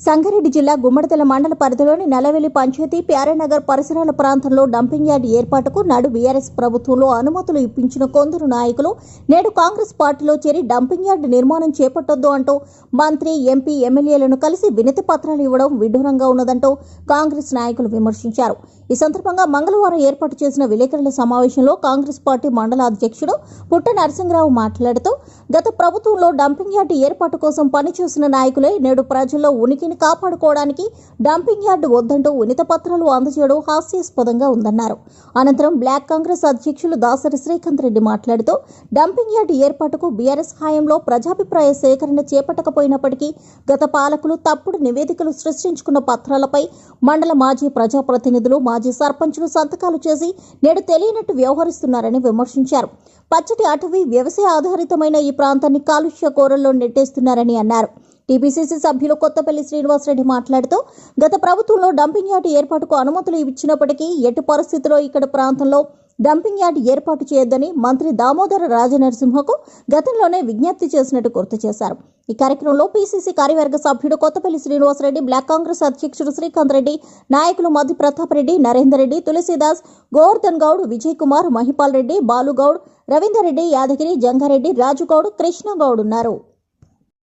సంగారెడ్డి జిల్లా గుమ్మడితల మండల పరిధిలోని నల్లవెల్లి పంచాయతీ ప్యారేనగర్ పరిసరాల ప్రాంతంలో డంపింగ్ యార్డ్ ఏర్పాటుకు నాడు బీఆర్ఎస్ ప్రభుత్వంలో అనుమతులు ఇప్పించిన కొందరు నాయకులు నేడు కాంగ్రెస్ పార్టీలో చేరి డంపింగ్ యార్డ్ నిర్మాణం చేపట్టొద్దు అంటూ మంత్రి ఎంపీ ఎమ్మెల్యేలను కలిసి వినతి పత్రాలు ఇవ్వడం విడ్డూరంగా ఉన్నదంటూ కాంగ్రెస్ నాయకులు విమర్శించారు. ఈ సందర్భంగా మంగళవారం ఏర్పాటు చేసిన విలేకరుల సమావేశంలో కాంగ్రెస్ పార్టీ మండల అధ్యక్షుడు పుట్ట నరసింహరావు మాట్లాడుతూ గత ప్రభుత్వంలో డంపింగ్ యార్డ్ ఏర్పాటు కోసం పనిచేసిన నాయకులే నేడు ప్రజల్లో ఉనికి దీన్ని కాపాడుకోవడానికి డంపింగ్ యార్డు వద్దంటూ వినత పత్రాలు అందజేయడం హాస్యాస్పదంగా ఉందన్నారు. అనంతరం బ్లాక్ కాంగ్రెస్ అధ్యక్షులు దాసరి శ్రీకాంత్ రెడ్డి మాట్లాడుతూ డంపింగ్ యార్డు ఏర్పాటుకు బీఆర్ఎస్ హయాంలో ప్రజాభిప్రాయ సేకరణ చేపట్టకపోయినప్పటికీ గత పాలకులు తప్పుడు నివేదికలు సృష్టించుకున్న పత్రాలపై మండల మాజీ ప్రజాప్రతినిధులు మాజీ సర్పంచులు సంతకాలు చేసి నేడు తెలియనట్టు వ్యవహరిస్తున్నారని విమర్శించారు. పచ్చటి అటవీ వ్యవసాయ ఆధారితమైన ఈ ప్రాంతాన్ని కాలుష్య కోరల్లో నెట్టేస్తున్నారని అన్నారు. టీపీసీసీ సభ్యులు కొత్తపల్లి శ్రీనివాసరెడ్డి మాట్లాడుతూ గత ప్రభుత్వంలో డంపింగ్ యార్డు ఏర్పాటుకు అనుమతులు ఇచ్చినప్పటికీ ఎటు పరిస్థితుల్లో ఇక్కడ ప్రాంతంలో డంపింగ్ యార్డ్ ఏర్పాటు చేయొద్దని మంత్రి దామోదర రాజనరసింహకు గతంలోనే విజ్ఞప్తి చేసినట్టు గుర్తు చేశారు. ఈ కార్యక్రమంలో పీసీసీ కార్యవర్గ సభ్యుడు కొత్తపల్లి శ్రీనివాసరెడ్డి బ్లాక్ కాంగ్రెస్ అధ్యక్షుడు శ్రీకాంత్ రెడ్డి నాయకులు మధు ప్రతాప్ రెడ్డి నరేందర్ రెడ్డి తులసిదాస్ గోవర్ధన్ గౌడ్ విజయ్ కుమార్ మహిపాల్ రెడ్డి బాలుగౌడ్ రవీందర్ రెడ్డి యాదగిరి జంగారెడ్డి రాజుగౌడ్ కృష్ణగౌడ్ ఉన్నారు.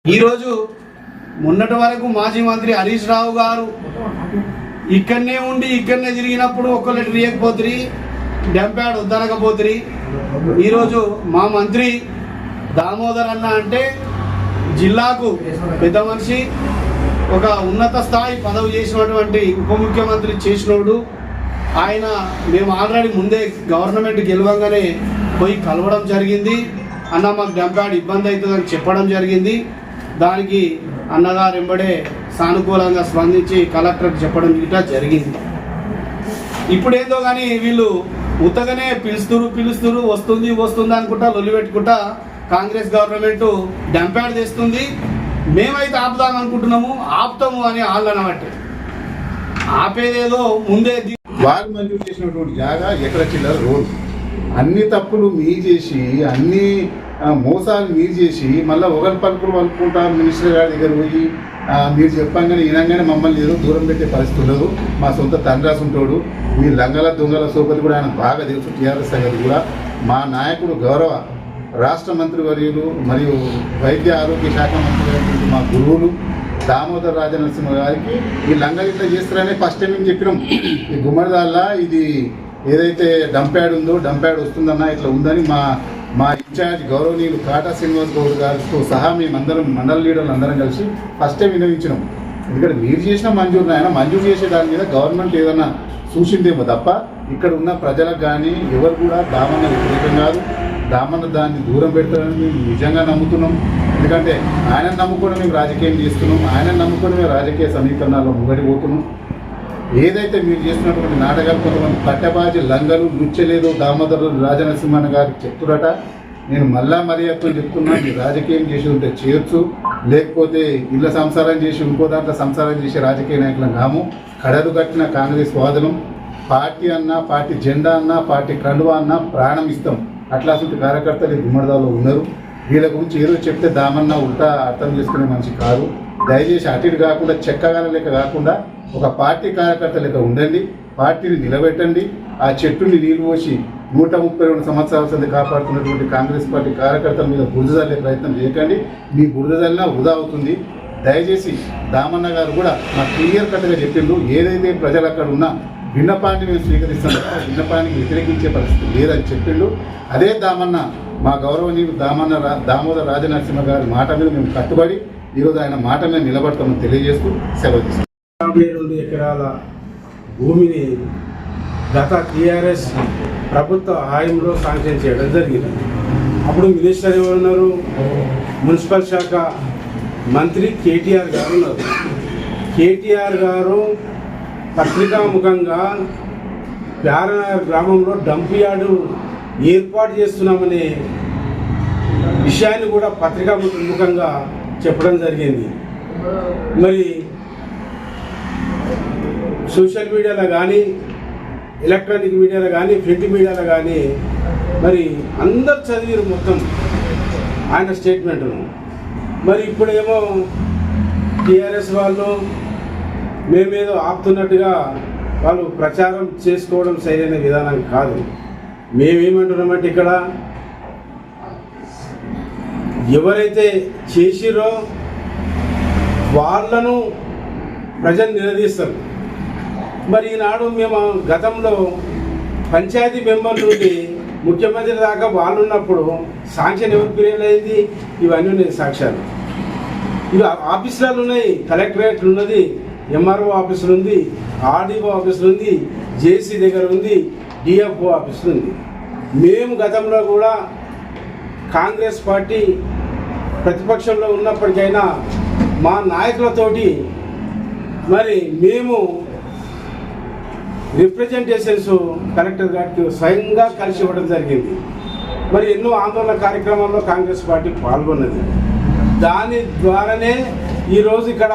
ఈరోజు మొన్నటి వరకు మాజీ మంత్రి హరీష్ రావు గారు ఇక్కడనే ఉండి ఇక్కడనే తిరిగినప్పుడు లెటర్ ఇవ్వకపోతారు డెంపాడ్ వద్దనకపోతుంది ఈరోజు మా మంత్రి దామోదర్ అన్న అంటే జిల్లాకు పెద్ద మనిషి ఒక ఉన్నత స్థాయి పదవి చేసినటువంటి ఉప ముఖ్యమంత్రి చేసినోడు. ఆయన మేము ఆల్రెడీ ముందే గవర్నమెంట్ గెలవంగానే పోయి కలవడం జరిగింది. అన్న మాకు డెంపాడ్ ఇబ్బంది అవుతుందని చెప్పడం జరిగింది. దానికి అన్నగారు వెంబడే సానుకూలంగా స్పందించి కలెక్టర్కి చెప్పడం ఇట్లా జరిగింది. ఇప్పుడేందో కానీ వీళ్ళు ఉత్తగానే పిలుస్తురు పిలుస్తురు వస్తుంది వస్తుంది అనుకుంటా లొల్లి పెట్టుకుంటా కాంగ్రెస్ గవర్నమెంట్ డంప్యాడ్ చేస్తుంది. మేమైతే ఆపుదాం అనుకుంటున్నాము ఆపుతాము అని వాళ్ళు అనమాట ఆపేదేదో ముందే వాళ్ళు మంజూరు చేసినటువంటి జాగా ఎక్కడ చిల్లర రోడ్ అన్ని తప్పులు మీ చేసి అన్ని మోసాలు మీరు చేసి మళ్ళీ ఒకరి పలుకులు పలుకుంటా మినిస్టర్ గారి దగ్గర పోయి మీరు చెప్పంగానే వినంగానే మమ్మల్ని ఏదో దూరం పెట్టే పరిస్థితి ఉండదు. మా సొంత తండ్రాసు ఉంటాడు. మీ లంగల దొంగల సోపతి కూడా ఆయన బాగా తెలుసు టీఆర్ఎస్ సంగతి కూడా. మా నాయకుడు గౌరవ రాష్ట్ర మంత్రి వర్యులు మరియు వైద్య ఆరోగ్య శాఖ మంత్రి గారు మా గురువులు దామోదర్ రాజనరసింహ గారికి ఈ లంగలు ఇట్లా చేస్తారని ఫస్ట్ టైం మేము చెప్పినాం. ఈ గుమ్మడిదాల్లా ఇది ఏదైతే డంప్యాడ్ ఉందో డంప్యాడ్ వస్తుందన్నా ఇట్లా ఉందని మా మా ఇన్ఛార్జ్ గౌరవనీయులు కాటా శ్రీనివాస్ గౌడ్ గారితో సహా మేమందరం మండల లీడర్లు అందరం కలిసి ఫస్టే వినియోగించినాం. ఎందుకంటే మీరు చేసిన మంజూరు నాయన మంజూరు చేసే దాని మీద గవర్నమెంట్ ఏదన్నా చూసిందేమో తప్ప ఇక్కడ ఉన్న ప్రజలకు కానీ ఎవరు కూడా దామన్న వ్యతిరేకం కాదు. దామన్న దాన్ని దూరం పెడతారని మేము నిజంగా నమ్ముతున్నాం. ఎందుకంటే ఆయన నమ్ముకొని మేము రాజకీయం చేస్తున్నాం. ఆయన నమ్ముకొని మేము రాజకీయ సమీకరణాల్లో ముగడిపోతున్నాం ఏదైతే మీరు చేస్తున్నటువంటి నాటకాలు కొంతమంది పట్టబాజి లంగలు లుచ్చలేదు దామోదరు రాజనరసింహన్ గారికి చెప్తురట. నేను మళ్ళా మర్యాదతో చెప్తున్నా మీరు రాజకీయం చేసి ఉంటే చేయొచ్చు. లేకపోతే ఇళ్ళ సంసారం చేసి ఇంకో దాంట్లో సంసారం చేసే రాజకీయ నాయకులం కాము. కడలు కట్టిన కాంగ్రెస్ వాదనం పార్టీ అన్నా పార్టీ జెండా అన్నా పార్టీ కండువా అన్నా ప్రాణం ఇస్తాం. అట్లాంటి కార్యకర్తలు గుమ్మడిదాలో ఉన్నారు. వీళ్ళ గురించి ఏదో చెప్తే దామన్నా ఉల్టా అర్థం చేసుకునే మనిషి కాదు దయచేసి అటు ఇటు కాకుండా చెక్కగాల లెక్క కాకుండా ఒక పార్టీ కార్యకర్త లెక్క ఉండండి పార్టీని నిలబెట్టండి ఆ చెట్టుని నీళ్ళు పోసి నూట ముప్పై రెండు సంవత్సరాల సంది కాపాడుతున్నటువంటి కాంగ్రెస్ పార్టీ కార్యకర్తల మీద బురద జల్లే ప్రయత్నం చేయకండి. మీ బురద జల్లినా వృధా అవుతుంది. దయచేసి దామన్న గారు కూడా నాకు క్లియర్ కట్గా చెప్పిండు ఏదైతే ప్రజలు అక్కడ ఉన్నా విన్నపాన్ని మేము స్వీకరిస్తాం తప్ప విన్నపానికి వ్యతిరేకించే పరిస్థితి లేదని చెప్పిండు అదే దామన్న మా గౌరవనీయుడు దామన్న రా దామోదర రాజనరసింహ గారి మాట మీద మేము కట్టుబడి ఈరోజు ఆయన మాట మీద నిలబడతామని తెలియజేస్తూ సెలవు తీసుకుంటాం యాభై రెండు ఎకరాల భూమిని గత టీఆర్ఎస్ ప్రభుత్వ హాయంలో శాంక్షన్ చేయడం జరిగింది. అప్పుడు మినిస్టర్ ఎవరున్నారు మున్సిపల్ శాఖ మంత్రి కేటీఆర్ గారు ఉన్నారు. కేటీఆర్ గారు పత్రికాముఖంగా ప్యారనగర్ గ్రామంలో డంప్ యార్డు ఏర్పాటు చేస్తున్నామనే విషయాన్ని కూడా పత్రికాముఖంగా చెప్పడం జరిగింది. మరి సోషల్ మీడియాలో కానీ ఎలక్ట్రానిక్ మీడియాలో కానీ ప్రింట్ మీడియాలో కానీ మరి అందరు చదివారు మొత్తం ఆయన స్టేట్మెంట్ను మరి ఇప్పుడేమో టీఆర్ఎస్ వాళ్ళు మేమేదో ఆపుతున్నట్టుగా వాళ్ళు ప్రచారం చేసుకోవడం సరైన విధానం కాదు. మేమేమంటున్నామంటే ఇక్కడ ఎవరైతే చేసిరో వాళ్ళను ప్రజలు నిలదీస్తారు. మరి ఈనాడు మేము గతంలో పంచాయతీ మెంబర్ నుండి ముఖ్యమంత్రి దాకా వాళ్ళు ఉన్నప్పుడు సాంక్షన్ ఎవరు పీరియడ్ అయింది? ఇవన్నీ ఉన్నాయి సాక్ష్యాలు. ఇవి ఆఫీసులు ఉన్నాయి. కలెక్టరేట్ ఉన్నది ఎంఆర్ఓ ఆఫీసులు ఉంది ఆర్డీఓ ఆఫీసులు ఉంది జేసీ దగ్గర ఉంది డిఎఫ్ఓ ఆఫీసులు ఉంది. మేము గతంలో కూడా కాంగ్రెస్ పార్టీ ప్రతిపక్షంలో ఉన్నప్పటికైనా మా నాయకులతోటి మరి మేము రిప్రజెంటేషన్స్ కలెక్టర్ గారికి స్వయంగా కలిసి ఇవ్వడం జరిగింది. మరి ఎన్నో ఆందోళన కార్యక్రమాల్లో కాంగ్రెస్ పార్టీ పాల్గొన్నది. దాని ద్వారానే ఈరోజు ఇక్కడ